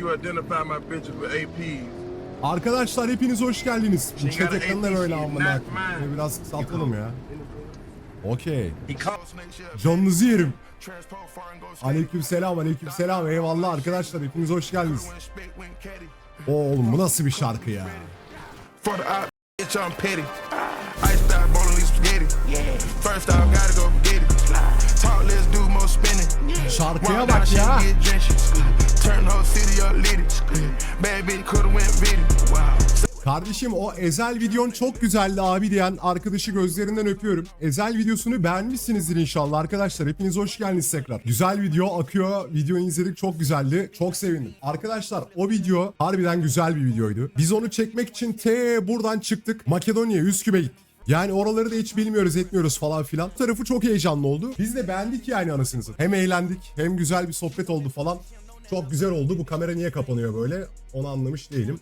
you identify my bitches with APs. Arkadaşlar hepiniz hoş geldiniz. Şey, Chat APC, amına. Biraz kısaltalım ya. Okey. Canınızı yerim. Aleyküm selam, aleyküm selam. Eyvallah arkadaşlar hepiniz hoş geldiniz. Oo, oğlum bu nasıl bir şarkı ya? Şarkıya bak ya. Turn whole city up, lit it. Bad bitch coulda went video. Wow. Kardeşim o Ezel videon çok güzeldi abi diyen arkadaşı gözlerinden öpüyorum. Ezel videosunu beğenmişsinizdir inşallah arkadaşlar. Hepiniz hoş geldiniz tekrar. Güzel video akıyor. Videoyu izledik çok güzeldi. Çok sevindim. Arkadaşlar o video harbiden güzel bir videoydu. Biz onu çekmek için te buradan çıktık. Makedonya Üsküp'e gittik. Yani oraları da hiç bilmiyoruz etmiyoruz falan filan. Bu tarafı çok heyecanlı oldu. Biz de beğendik yani anasınızı. Hem eğlendik hem güzel bir sohbet oldu falan. Çok güzel oldu. Bu kamera niye kapanıyor böyle? Onu anlamış değilim.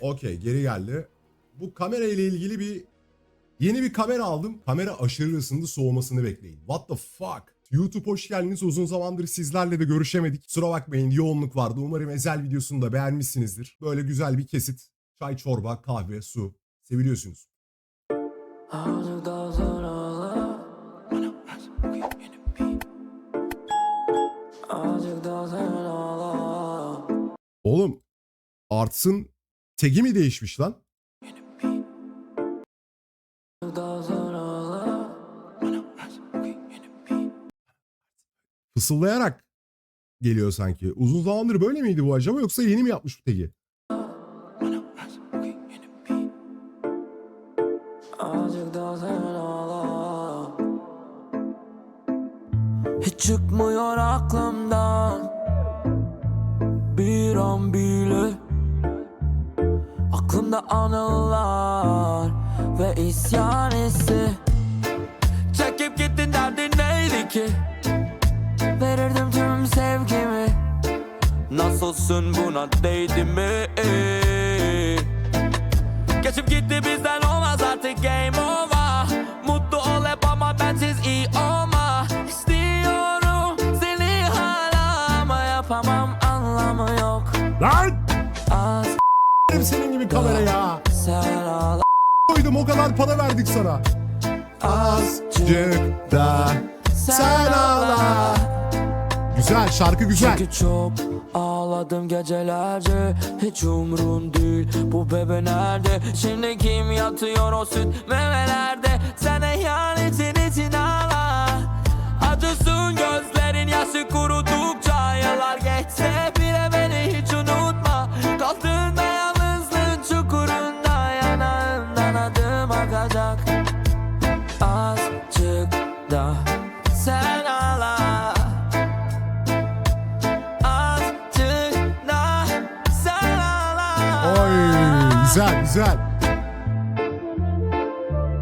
Okey geri geldi. Bu kamera ile ilgili bir yeni bir kamera aldım. Kamera aşırı ısındı soğumasını bekleyin. What the fuck? YouTube hoş geldiniz. Uzun zamandır sizlerle de görüşemedik. Kusura bakmayın yoğunluk vardı. Umarım ezel videosunu da beğenmişsinizdir. Böyle güzel bir kesit. Çay, çorba, kahve, su. Seviliyorsunuz. Oğlum Arts'ın tagi mi değişmiş lan? Fısıldayarak geliyor sanki. Uzun zamandır böyle miydi bu acaba yoksa yeni mi yapmış bu tagi? Çıkmıyor aklımdan. Bir an bile Aklımda anılar Ve isyan hissi. Çekip gittin derdin neydi ki? Verirdim tüm sevgimi. Nasılsın buna değdi mi? Koydum o kadar para verdik sana. Azıcık da sen ağla. Güzel şarkı güzel. Çünkü çok ağladım gecelerce Hiç umrun değil bu bebe nerede Şimdi kim yatıyor o süt memelerde Sen ihanetin için ağla Acısın gözlerin yaşı kurudukça Yıllar geçse adım akacak Azıcık da sen ağla Azıcık da sen ağla Oy güzel güzel.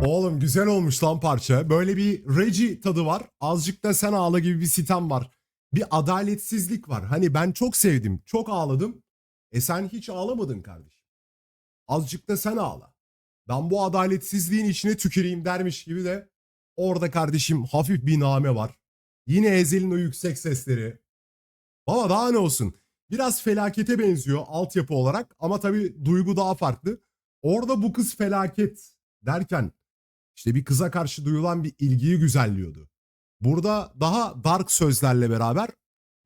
Oğlum güzel olmuş lan parça. Böyle bir Regi tadı var. Azıcık da sen ağla gibi bir sitem var. Bir adaletsizlik var. Hani ben çok sevdim. Çok ağladım. E sen hiç ağlamadın kardeşim. Azıcık da sen ağla. Ben bu adaletsizliğin içine tüküreyim dermiş gibi de orada kardeşim hafif bir name var. Yine Ezel'in o yüksek sesleri. Baba daha ne olsun. Biraz felakete benziyor altyapı olarak ama tabii duygu daha farklı. Orada bu kız felaket derken işte bir kıza karşı duyulan bir ilgiyi güzelliyordu. Burada daha dark sözlerle beraber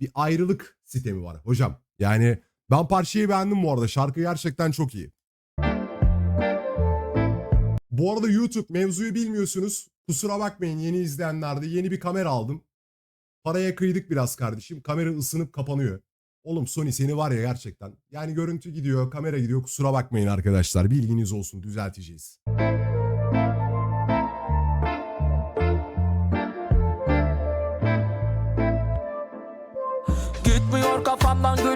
bir ayrılık sistemi var hocam. Yani ben parçayı beğendim bu arada. Şarkı gerçekten çok iyi. Bu arada YouTube mevzuyu bilmiyorsunuz. Kusura bakmayın yeni izleyenlerde yeni bir kamera aldım. Paraya kıydık biraz kardeşim. Kamera ısınıp kapanıyor. Oğlum Sony seni var ya gerçekten. Yani görüntü gidiyor, kamera gidiyor. Kusura bakmayın arkadaşlar. Bilginiz olsun düzelteceğiz.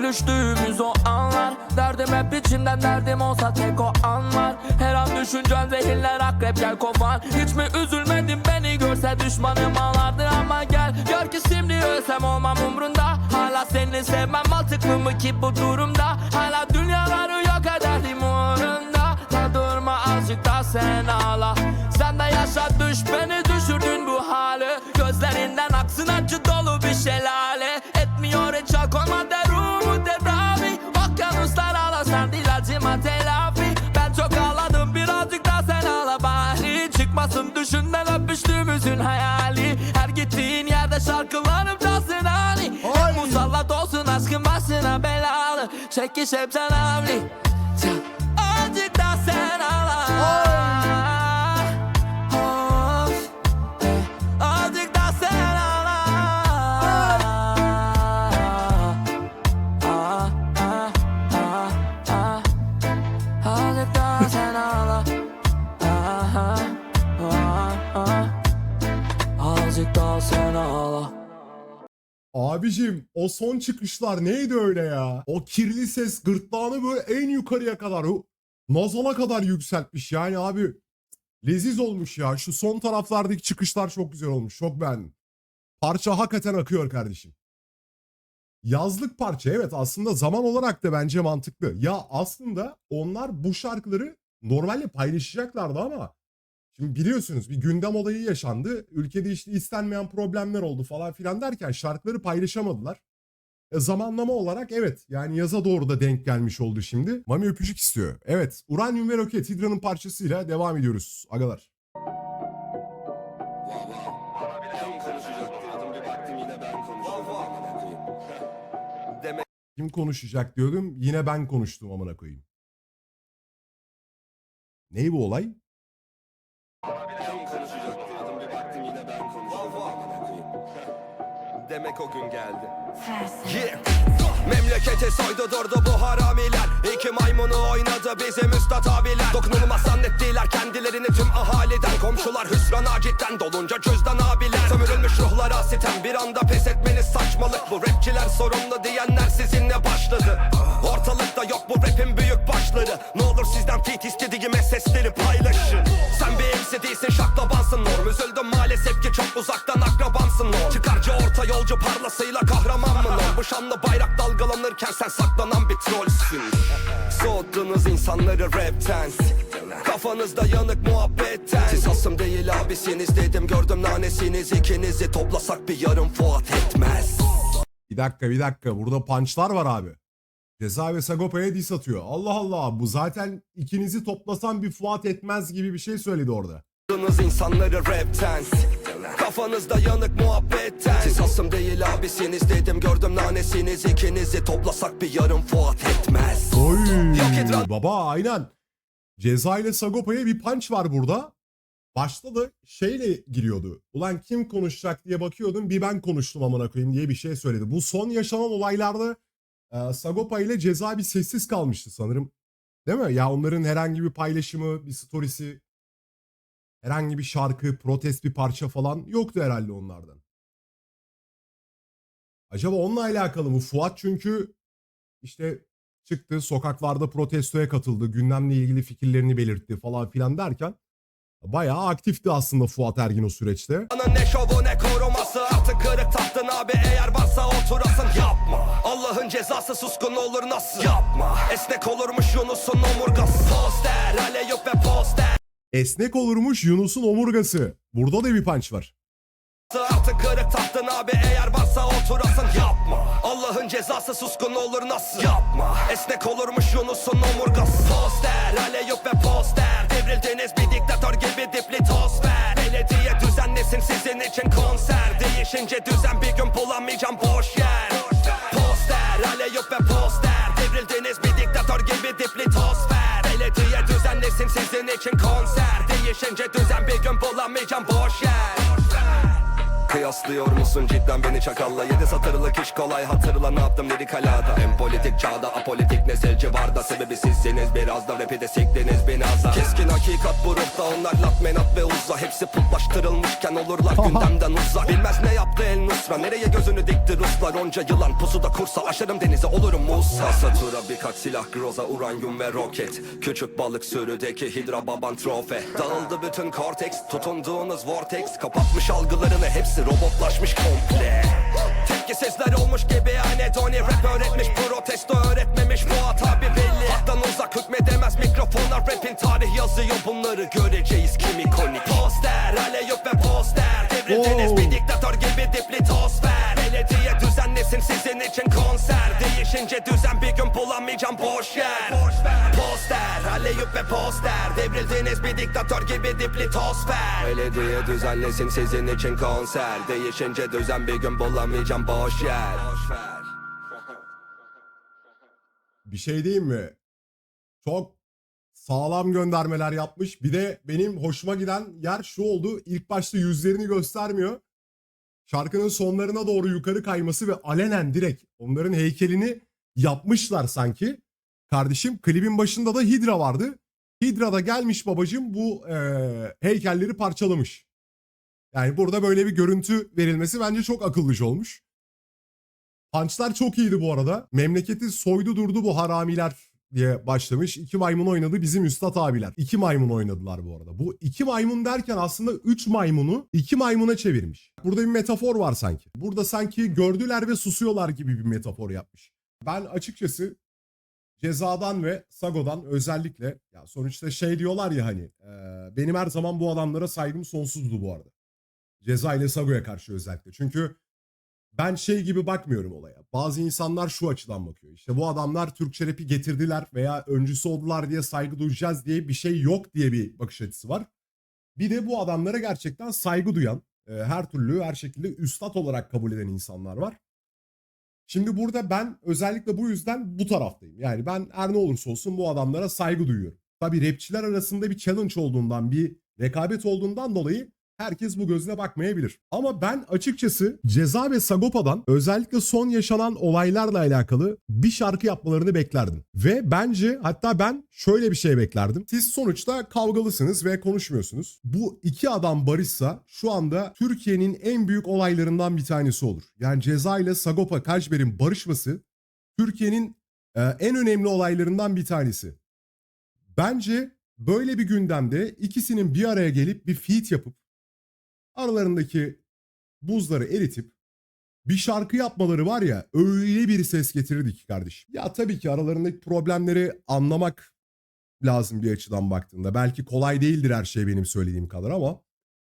Gülüştüğümüz o anlar. Derdim hep içimden derdim olsa tek o anlar Her an düşüncen zehirler akrep gel kovan. Hiç mi üzülmedin beni? Görse düşmanım ağlardı ama gel. Gör ki şimdi ölsem olmam umrunda. Hala seni sevmem mantıklı mı ki bu durumda? Hala dünyaları yok ederdim uğrunda. Ta durma azıcık da sen ağla. Sen de yaşa düş beni düşürdün bu hale Gözlerinden aksın acı dolu gülüşünden öpüştüğümüzün hayali. Her gittiğin yerde şarkılarım çalsın hani. Musallat olsun aşkın başına belalı. Çekiş hep sen havli Abicim o son çıkışlar neydi öyle ya? O kirli ses gırtlağını böyle en yukarıya kadar o nazala kadar yükseltmiş yani abi. Leziz olmuş ya. Şu son taraflardaki çıkışlar çok güzel olmuş. Çok beğendim. Parça hakikaten akıyor kardeşim. Yazlık parça evet aslında zaman olarak da bence mantıklı. Ya aslında onlar bu şarkıları normalde paylaşacaklardı ama Şimdi biliyorsunuz bir gündem olayı yaşandı. Ülkede işte istenmeyen problemler oldu falan filan derken şarkıları paylaşamadılar. E, zamanlama olarak evet yani yaza doğru da denk gelmiş oldu şimdi. Mami öpücük istiyor. Evet Uranyum ve Roket Hidra'nın parçasıyla devam ediyoruz agalar. Kim konuşacak diyordum yine ben konuştum amına koyayım. Ney bu olay? Demek o gün geldi. Yeah. Memleketi soydu durdu bu haramiler. İki maymunu oynadı bizim üstad abiler. Dokunulmaz zannettiler kendilerini tüm ahaliden. Komşular hüsrana cidden dolunca cüzdan abiler. Sömürülmüş ruhlara sitem bir anda pes etmeniz saçmalık. Bu rapçiler sorumlu diyenler sizinle başladı. Ortalıkta yok bu rapin büyük başları. Ne olur sizden fit istediğime sesleri paylaşın parlasıyla kahraman mı norm Bu şanlı bayrak dalgalanırken sen saklanan bir trollsün. Soğuttunuz insanları rapten. Kafanızda yanık muhabbetten. Siz hasım değil abisiniz dedim gördüm nanesiniz. İkinizi Toplasak bir yarım Fuat etmez. Bir dakika bir dakika. Burada punchlar var abi. Ceza ve Sagopa'ya diss atıyor. Allah Allah. Bu zaten ikinizi toplasan bir Fuat etmez gibi bir şey söyledi orada. İnsanları rapten Kafanızda yanık muhabbetten Siz hasım değil abisiniz dedim gördüm nanesiniz ikinizi Toplasak bir yarım Fuat etmez Oy baba aynen. Ceza ile Sagopa'ya bir punch var burada. Başta da şeyle giriyordu. Ulan kim konuşacak diye bakıyordum bir ben konuştum amına koyayım diye bir şey söyledi. Bu son yaşanan olaylarda e, Sagopa ile Ceza bir sessiz kalmıştı sanırım. Değil mi? Ya onların herhangi bir paylaşımı, bir storiesi, herhangi bir şarkı, protest bir parça falan yoktu herhalde onlardan. Acaba onunla alakalı mı? Fuat çünkü işte çıktı sokaklarda protestoya katıldı. Gündemle ilgili fikirlerini belirtti falan filan derken bayağı aktifti aslında Fuat Ergin o süreçte. Ne şovu ne koruması Artık kırık tahtın abi eğer varsa oturasın Yapma Allah'ın cezası suskun olur nasıl Yapma Esnek olurmuş Yunus'un omurgası Poster aleyup ve poster Esnek olurmuş Yunus'un omurgası. Burada da bir punch var. Artık kırık tahtın abi eğer varsa oturasın. Yapma. Allah'ın cezası suskun olur nasıl? Yapma. Esnek olurmuş Yunus'un omurgası. Poster aleyup ve poster. Devrildiniz bir diktatör gibi dipli tosfer Belediye düzenlesin sizin için konser. Değişince düzen bir gün bulamayacağım boş yer. Poster aleyup ve poster. Devrildiniz bir diktatör gibi dipli tosfer Düzenlesin sizin için konser. Değişince düzen bir gün bulamayacağım boş yer Kıyaslıyor musun cidden beni çakalla? Yedi satırlık iş kolay hatırla ne yaptım dedik halada En politik çağda apolitik nesil civarda Sebebi sizsiniz biraz da rapi de siktiniz beni azar. Keskin hakikat bu ruhta onlar lat menat ve uzza Hepsi putlaştırılmışken olurlar gündemden uzak. Bilmez ne yaptı el nusra nereye gözünü dikti Ruslar? Onca yılan pusuda kursa aşarım denize olurum Musa. Satura birkaç silah groza uranyum ve roket. Küçük balık sürüdeki hidra baban trofe. Dağıldı bütün korteks tutunduğunuz vortex. Kapatmış algılarını hepsi robotlaşmış komple. Tepkisizler olmuş gibi anedoni Rap öğretmiş protesto öğretmemiş Fuat abi belli. Haktan uzak hükmedemez mikrofonlar Rapin tarih yazıyor bunları göreceğiz kim ikonik Poster aleyup ve poster. Devrildiniz bir diktatör gibi dipli tosfer Belediye düzenlesin sizin için konser Değişince düzen bir gün bulamayacağım boş yer Poster aleyüp ve poster Devrildiniz bir diktatör gibi dipli tosfer Belediye düzenlesin sizin için konser Değişince düzen bir gün bulamayacağım boş yer Bir şey diyeyim mi? Çok sağlam göndermeler yapmış. Bir de benim hoşuma giden yer şu oldu. İlk başta yüzlerini göstermiyor. Şarkının sonlarına doğru yukarı kayması ve alenen direkt onların heykelini yapmışlar sanki. Kardeşim klibin başında da Hydra vardı. Hydra da gelmiş babacım bu eee, heykelleri parçalamış. Yani burada böyle bir görüntü verilmesi bence çok akıllıca olmuş. Punchlar çok iyiydi bu arada. Memleketi soydu durdu bu haramiler diye başlamış. İki maymun oynadı bizim üstad abiler. İki maymun oynadılar bu arada. Bu iki maymun derken aslında üç maymunu iki maymuna çevirmiş. Burada bir metafor var sanki. Burada sanki gördüler ve susuyorlar gibi bir metafor yapmış. Ben açıkçası Cezadan ve Sago'dan özellikle ya sonuçta şey diyorlar ya hani e, benim her zaman bu adamlara saygım sonsuzdu bu arada. Ceza ile Sago'ya karşı özellikle. Çünkü ben şey gibi bakmıyorum olaya. Bazı insanlar şu açıdan bakıyor. İşte bu adamlar Türkçe rap'i getirdiler veya öncüsü oldular diye saygı duyacağız diye bir şey yok diye bir bakış açısı var. Bir de bu adamlara gerçekten saygı duyan, e, her türlü her şekilde üstad olarak kabul eden insanlar var. Şimdi burada ben özellikle bu yüzden bu taraftayım. Yani ben her ne olursa olsun bu adamlara saygı duyuyorum. Tabii rapçiler arasında bir challenge olduğundan, bir rekabet olduğundan dolayı herkes bu gözle bakmayabilir. Ama ben açıkçası Ceza ve Sagopa'dan özellikle son yaşanan olaylarla alakalı bir şarkı yapmalarını beklerdim. Ve bence hatta ben şöyle bir şey beklerdim. Siz sonuçta kavgalısınız ve konuşmuyorsunuz. Bu iki adam barışsa şu anda Türkiye'nin en büyük olaylarından bir tanesi olur. Yani Ceza ile Sagopa Kajmer'in barışması Türkiye'nin e, en önemli olaylarından bir tanesi. Bence böyle bir gündemde ikisinin bir araya gelip bir feat yapıp aralarındaki buzları eritip bir şarkı yapmaları var ya öyle bir ses getirirdi ki kardeşim. Ya tabii ki aralarındaki problemleri anlamak lazım bir açıdan baktığında. Belki kolay değildir her şey benim söylediğim kadar ama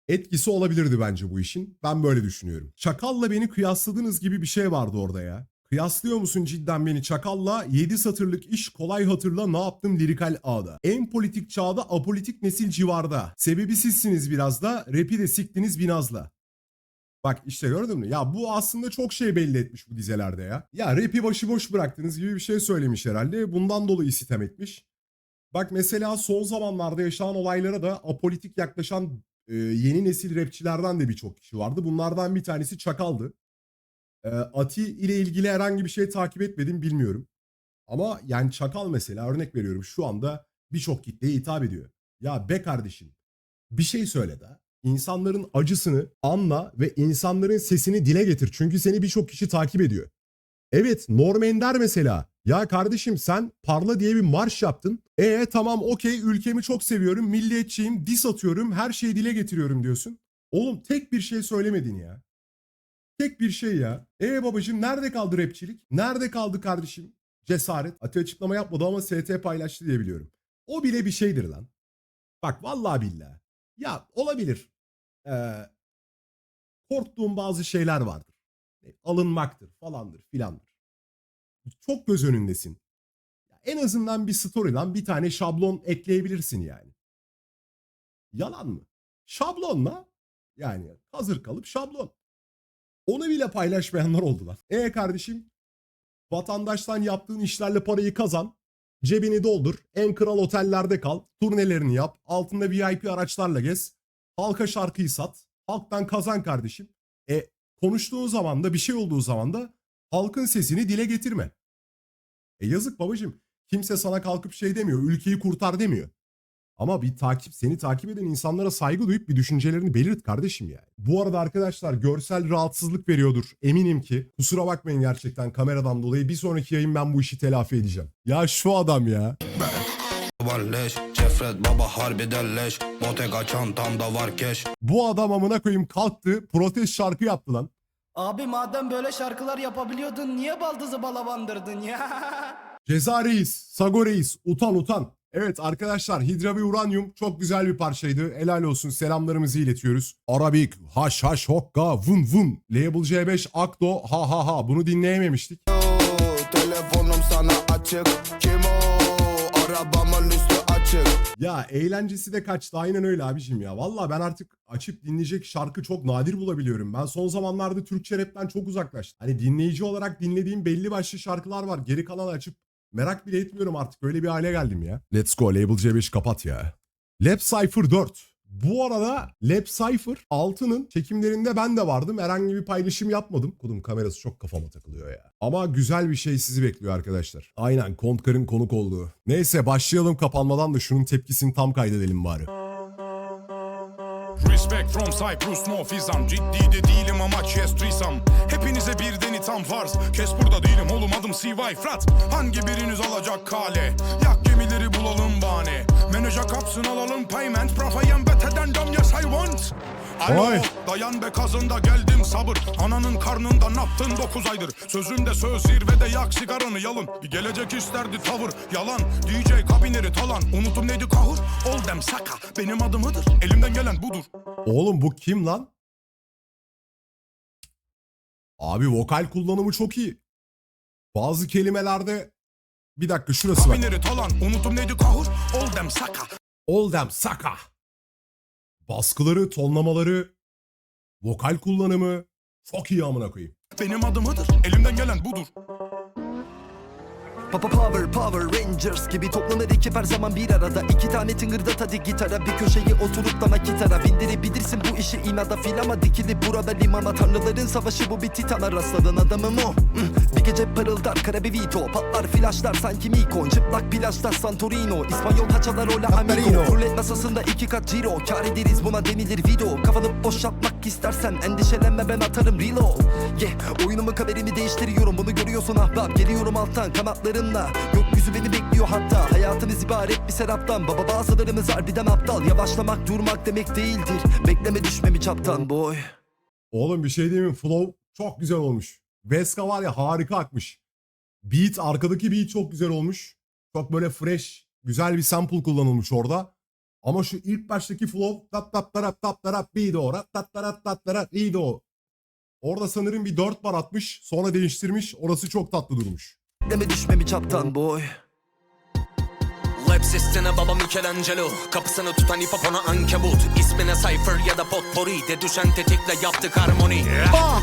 etkisi olabilirdi bence bu işin. Ben böyle düşünüyorum. Çakal'la beni kıyasladığınız gibi bir şey vardı orada ya. Kıyaslıyor musun cidden beni Çakal'la 7 satırlık iş kolay hatırla ne yaptım lirikal ağda. En politik çağda apolitik nesil civarda. Sebebi sizsiniz biraz da rapi de siktiniz binazla. Bak işte gördün mü? Ya bu aslında çok şey belli etmiş bu dizelerde ya. Ya rapi başıboş bıraktınız gibi bir şey söylemiş herhalde. Bundan dolayı sitem etmiş. Bak mesela son zamanlarda yaşanan olaylara da apolitik yaklaşan e, yeni nesil rapçilerden de birçok kişi vardı. Bunlardan bir tanesi Çakal'dı. E, Ati ile ilgili herhangi bir şey takip etmedim bilmiyorum. Ama yani Çakal mesela örnek veriyorum şu anda birçok kitleye hitap ediyor. Ya be kardeşim bir şey söyle de insanların acısını anla ve insanların sesini dile getir. Çünkü seni birçok kişi takip ediyor. Evet Norm Ender mesela. Ya kardeşim sen Parla diye bir marş yaptın. E tamam okey ülkemi çok seviyorum, milliyetçiyim, dis atıyorum, her şeyi dile getiriyorum diyorsun. Oğlum tek bir şey söylemedin ya. Tek bir şey ya. E babacım nerede kaldı rapçilik? Nerede kaldı kardeşim? Cesaret. Ati açıklama yapmadı ama ST paylaştı diye biliyorum. O bile bir şeydir lan. Bak vallahi billahi. Ya olabilir. Ee, korktuğum bazı şeyler vardır. E, Alınmaktır falandır filandır. Çok göz önündesin. En azından bir story'dan bir tane şablon ekleyebilirsin yani. Yalan mı? Şablonla yani hazır kalıp şablon. Onu bile paylaşmayanlar oldu lan. E kardeşim vatandaştan yaptığın işlerle parayı kazan. Cebini doldur. En kral otellerde kal. Turnelerini yap. Altında VIP araçlarla gez. Halka şarkıyı sat. Halktan kazan kardeşim. E konuştuğun zaman da bir şey olduğu zaman da halkın sesini dile getirme. E yazık babacım. Kimse sana kalkıp şey demiyor. Ülkeyi kurtar demiyor. Ama bir takip seni takip eden insanlara saygı duyup bir düşüncelerini belirt kardeşim yani. Bu arada arkadaşlar görsel rahatsızlık veriyordur. Eminim ki. Kusura bakmayın gerçekten kameradan dolayı. Bir sonraki yayın ben bu işi telafi edeceğim. Ya şu adam ya. var leş Cefret baba harbiden leş Bottega çantamda var keş Bu adam amına koyayım kalktı. Protest şarkı yaptı lan. Abi madem böyle şarkılar yapabiliyordun niye baldızı bala bandırdın ya? Ceza Reis, Sago Reis, utan utan. Evet arkadaşlar Hidra ve Uranyum çok güzel bir parçaydı. Helal olsun selamlarımızı iletiyoruz. Arabik, haş haş hokka, vun vun. Label C5, Akdo, ha ha ha. Bunu dinleyememiştik. Telefonum sana açık Kim o? Arabamın üstü açık. Ya eğlencesi de kaçtı aynen öyle abicim ya. Valla ben artık açıp dinleyecek şarkı çok nadir bulabiliyorum. Ben son zamanlarda Türkçe rapten çok uzaklaştım. Hani dinleyici olarak dinlediğim belli başlı şarkılar var. Geri kalan açıp merak bile etmiyorum artık. Öyle bir hale geldim ya. Let's go Label C5 kapat ya. Lab Cypher 4. Bu arada Lab Cypher 6'nın çekimlerinde ben de vardım. Herhangi bir paylaşım yapmadım. Kudum kamerası çok kafama takılıyor ya. Ama güzel bir şey sizi bekliyor arkadaşlar. Aynen Kontkar'ın konuk olduğu. Neyse başlayalım kapanmadan da şunun tepkisini tam kaydedelim bari. Respect from Cyprus no fizam Ciddi de değilim amaç yes threesome Hepinize birden itham farz. Kes burada değilim oğlum adım CY Frat Hangi biriniz alacak kale? Yak gemileri bulalım bahane Menajer kapsın alalım payment. Profayem beteden dom yes I want. Alo Oy. dayan be kazında geldim sabır. Ananın karnında naptın 9 aydır. Sözümde söz zirvede yak sigaranı yalın. Bir gelecek isterdi tavır yalan. DJ kabineri talan. Unutum neydi kahır? Oldem saka benim adımıdır Elimden gelen budur. Oğlum bu kim lan? Abi vokal kullanımı çok iyi. Bazı kelimelerde bir dakika şurası bak. Kabineri talan unutum neydi kahır Oldem saka Oldem Saka. Baskıları, tonlamaları, vokal kullanımı çok iyi amına koyayım. Benim adımıdır elimden gelen budur Papa Power Power Rangers gibi toplanır ekip her zaman bir arada. İki tane tıngırdat hadi gitara bir köşeye oturup dana gitara bindirebilirsin bu işi inada filama dikili burada limana. Tanrıların savaşı bu bir titana rastladın adamım o bir gece parıldar karabevito patlar flaşlar sanki Mikon çıplak plajda Santorino. İspanyol haçalar ola amigo. Rulet masasında iki kat ciro kar ederiz buna denilir video kafanı boşaltmak istersen endişelenme ben atarım reload yeah oyunumu kaderimi değiştiriyorum bunu görüyorsun ahbap geliyorum alttan kanatlarımla gökyüzü beni bekliyor hatta hayatınız ibaret bir seraptan baba bazılarımız harbiden aptal yavaşlamak durmak demek değildir bekleme düşmemi çaptan boy Oğlum bir şey diyeyim mi? Flow çok güzel olmuş. Veska var ya harika akmış. Beat, arkadaki beat çok güzel olmuş. Çok böyle fresh, güzel bir sample kullanılmış orada. Ama şu ilk baştaki flow tat tat tarap tat tarap bido rat tat tarat tat tarap bido. Orada sanırım bir 4 bar atmış sonra değiştirmiş. Orası çok tatlı durmuş. bekleme düşmemi çaptan boy? Lab sistine baba Michelangelo. Kapısını tutan hipopona ankebut. İsmine Cypher ya da potpourri. De düşen tetikle yaptık harmoni.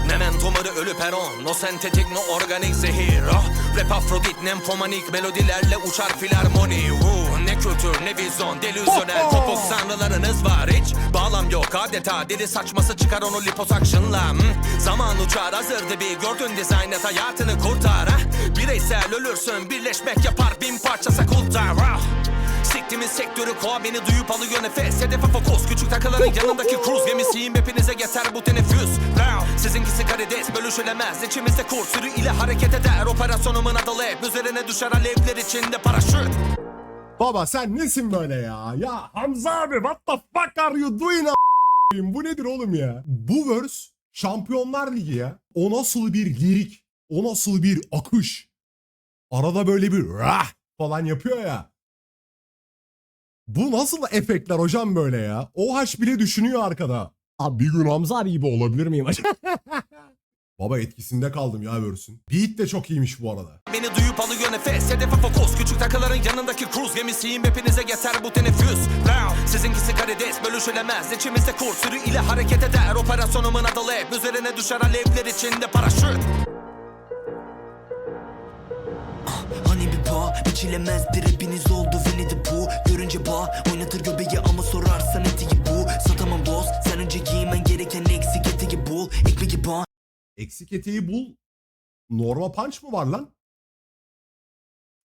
Memento mırı ölü peron. No sentetik no organik zehir. Ah, Rap afrodit nemfomanik Melodilerle uçar filarmoni. Ne kültür ne vizyon delüzyonel Topuk sanrılarınız var hiç Bağlam yok. Adeta Deli saçması çıkar onu liposakşınla hmm. Zaman uçar hazırdı bir Gördün dizayn et hayatını kurtar. Ha? Bireysel ölürsün birleşmek yapar bin parçası kultar ah. Siktimin sektörü koa beni duyup alıyor nefes. Hedefe fokus küçük takıların yanındaki cruise gemisiyim. Hepinize yeter bu teneffüs. Sizinkisi karides bölüşülemez. İçimizde kur sürü ile hareket eder. Operasyonumun adı lab Üzerine düşer alevler içinde paraşüt Baba sen nesin böyle ya? Ya Hamza abi what the fuck are you doing? Bu nedir oğlum ya? Bu verse Şampiyonlar Ligi ya. O nasıl bir lirik? O nasıl bir akış? Arada böyle bir rah falan yapıyor ya. Bu nasıl efektler hocam böyle ya? OH bile düşünüyor arkada. Abi bir gün Hamza abi gibi olabilir miyim acaba? Baba etkisinde kaldım ya verse'ün. Beat de çok iyiymiş bu arada. Beni duyup alıyor nefes Hedefe fokus. Küçük takıların yanındaki cruise gemisiyim Hepinize yeter bu teneffüs. Now, Sizinkisi karides bölüşülemez İçimizde kur sürü ile hareket eder. Operasyonumun adı lab Üzerine düşer alevler içinde paraşüt. Hani bir bağ biçilemez bir hepiniz oldu Winnie the Pooh. Görünce bağ oynatır göbeği ama sorarsan etiği bu. Satamam dost sen önce giymen Eksik eteği bul. Norma punch mı var lan?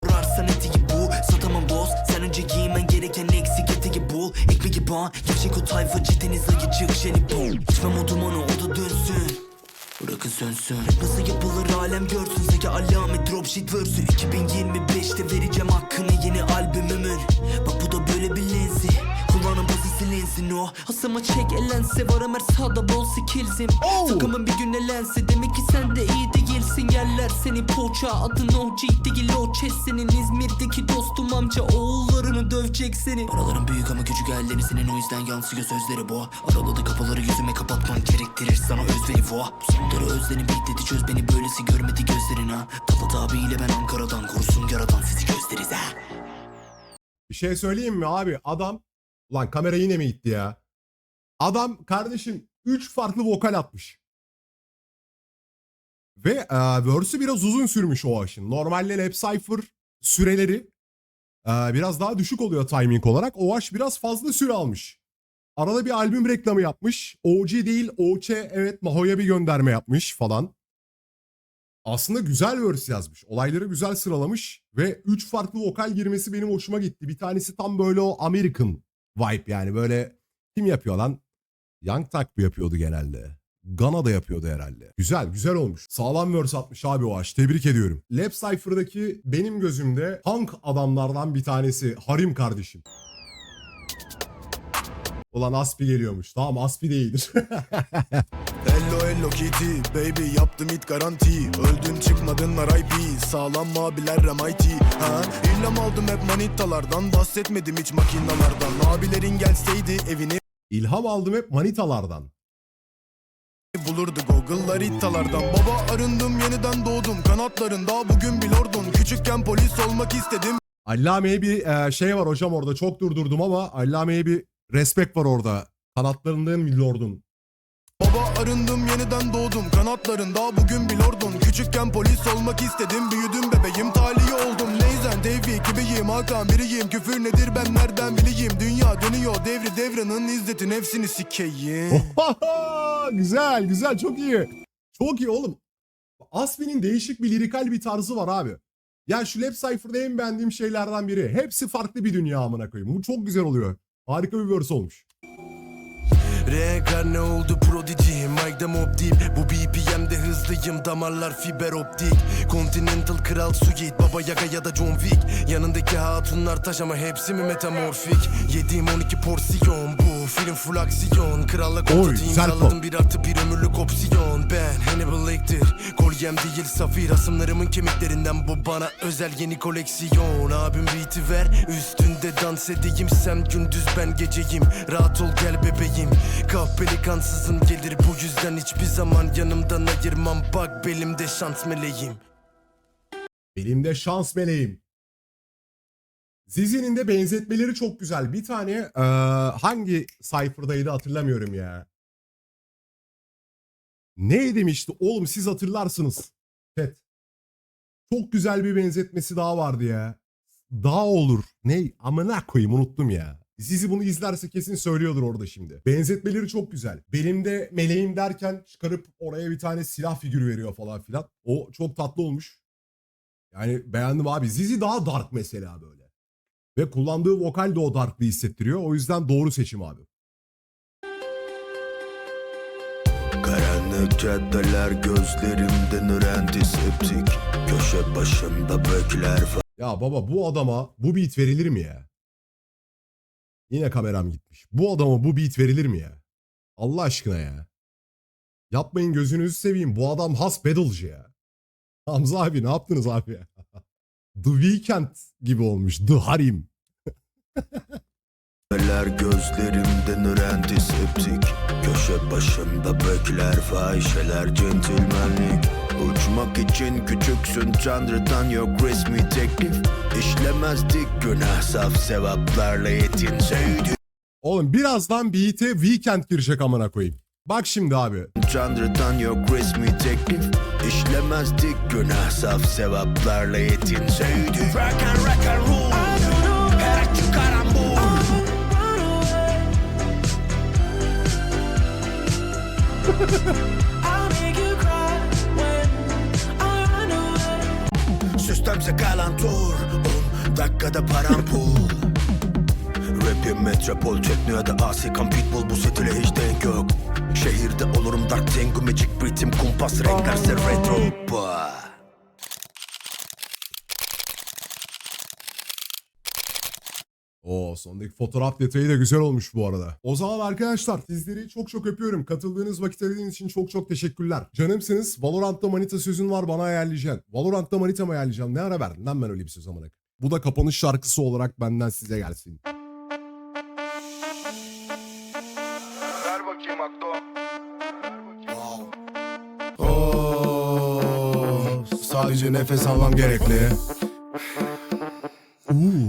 sorarsan etiği bu Satamam dost. Sen önce giymen gereken eksik etiği bul. Ekmeği bağ Gevşek o tayfa çeteniz ayıcık jelibon İçmem o dumanı o da dönsün. Bırakın sönsün. Nasıl yapılır alem görsün. Zeki alamet dropship verse'ü 2025'te vereceğim hakkını yeni albümümün. Bak bu da silinsin o. Hasıma çek elense varım her sağda bol skillsim. Takımın bir gün elense demek ki sen de iyi değilsin. Yerler seni poğaça adın OG değil o chess. Senin İzmir'deki dostum amca oğullarını dövecek seni. Araların büyük ama küçük elleri senin o yüzden yansıyor sözleri bu. Araladı kafaları yüzüme kapatman gerektirir sana özveri bu. Bu sonları özlerini bekledi çöz beni böylesi görmedi gözlerin ha. Talat abiyle ben Ankara'dan korusun yaradan sizi gösteriz ha. Bir şey söyleyeyim mi abi? Adam Ulan kamera yine mi gitti ya? Adam kardeşim 3 farklı vokal atmış. Ve e, verse'ü biraz uzun sürmüş o aşın. Normalde Lap Cypher süreleri e, biraz daha düşük oluyor timing olarak. O aş biraz fazla süre almış. Arada bir albüm reklamı yapmış. OG değil OC evet Maho'ya bir gönderme yapmış falan. Aslında güzel verse yazmış. Olayları güzel sıralamış. Ve 3 farklı vokal girmesi benim hoşuma gitti. Bir tanesi tam böyle o American vibe yani böyle kim yapıyor lan? Young Thug yapıyordu genelde. Gana da yapıyordu herhalde. Güzel, güzel olmuş. Sağlam verse atmış abi o aş. Tebrik ediyorum. Lab Cypher'daki benim gözümde punk adamlardan bir tanesi Harim kardeşim. Ulan Aspi geliyormuş. Tamam Aspi değildir. Hello hello kitty baby yaptım it garanti Öldün çıkmadın RIP sağlam abiler MIT ha? İlham aldım hep manitalardan. Bahsetmedim hiç makinalardan. Abilerin gelseydi evini İlham aldım hep manitalardan. bulurdu Google haritalardan. Baba arındım yeniden doğdum. Kanatlarında bugün bir lordun Küçükken polis olmak istedim. Allame'ye bir e, şey var hocam orada. Çok durdurdum ama Allame'ye bir respect var orada. Kanatlarından bir lordun. Baba arındım yeniden doğdum kanatlarında bugün bir lordun Küçükken polis olmak istedim büyüdüm bebeğim talihi oldum Neyzen Tevfik gibiyim Hakan biriyim küfür nedir ben nereden bileyim Dünya dönüyor devri devranın izzetin hepsini sikeyim güzel güzel çok iyi. Çok iyi oğlum. Asfi'nin değişik bir lirikal bir tarzı var abi. Ya şu Lab Cypher'da en beğendiğim şeylerden biri. Hepsi farklı bir dünya amına koyayım. Bu çok güzel oluyor. Harika bir verse olmuş. Reenkarne oldu prodigy Mike'da mob deep Bu BPM'de hızlıyım. Damarlar fiber optik. Continental kral Sugit Baba Yaga ya da John Wick. Yanındaki hatunlar taş ama hepsi mi metamorfik? Yediğim 12 porsiyon Bu film full aksiyon. Kralla Oy, kontratı imzaladım. bir artı bir ömürlük opsiyon. Ben Hannibal Lecter. Kolyem değil safir. Asımlarımın kemiklerinden bu bana özel yeni koleksiyon. Abim beat'i ver üstünde dans edeyim. Sen gündüz ben geceyim. Rahat ol gel bebeğim. Kahpeli kansızın gelir. Bu yüzden hiçbir zaman yanımdan ayırmam. Bak belimde şans meleğim. Benim de şans meleğim. Zizi'nin de benzetmeleri çok güzel. Bir tane eee, hangi sayfırdaydı hatırlamıyorum ya. Ne demişti? Oğlum siz hatırlarsınız. Evet. Çok güzel bir benzetmesi daha vardı ya. Daha olur. Ne? Amına koyayım unuttum ya. Zizi bunu izlerse kesin söylüyordur orada şimdi. Benzetmeleri çok güzel. Belimde meleğim derken çıkarıp oraya bir tane silah figürü veriyor falan filan. O çok tatlı olmuş. Yani beğendim abi. Zizi daha dark mesela böyle. Ve kullandığı vokal de o darklığı hissettiriyor. O yüzden doğru seçim abi. Karanlık caddeler gözlerimden öğrendi septik Köşe başında bekler Ya baba bu adama bu beat verilir mi ya? Yine kameram gitmiş. Bu adama bu beat verilir mi ya? Allah aşkına ya. Yapmayın gözünüzü seveyim. Bu adam has battle'cı ya. Hamza abi ne yaptınız abi ya? The Weeknd gibi olmuş. The Harim. Neler gözlerimden öğrendi septik. Köşe başında bekler fahişeler centilmenlik. Uçmak için küçüksün tanrıdan yok resmi teklif. İşlemezdik günah saf sevaplarla yetinseydi Oğlum birazdan beat'e Weekend girecek amına koyayım. Bak şimdi abi. Tanrıdan yok resmi teklif. İşlemezdik günah saf sevaplarla yetinseydi Rock and rock and roll Sistemse kalan tur 10 dakikada param pul Rapim metropol çekmiyor da Asikan pitbull bu setile hiç denk yok Şehirde olurum dark tango magic ritim kumpas renklerse retro Bah. O sondaki fotoğraf detayı da güzel olmuş bu arada. O zaman arkadaşlar sizleri çok çok öpüyorum. Katıldığınız vakit ayırdığınız için çok çok teşekkürler. Canımsınız. Valorant'ta manita sözün var bana ayarlayacaksın. Valorant'ta manita mı ayarlayacaksın? Ne ara verdin lan ben öyle bir söz amına. Bu da kapanış şarkısı olarak benden size gelsin. Ver bakayım Akdo. Sadece nefes almam gerekli Uuu.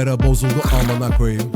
Kamera bozuldu amına koyayım.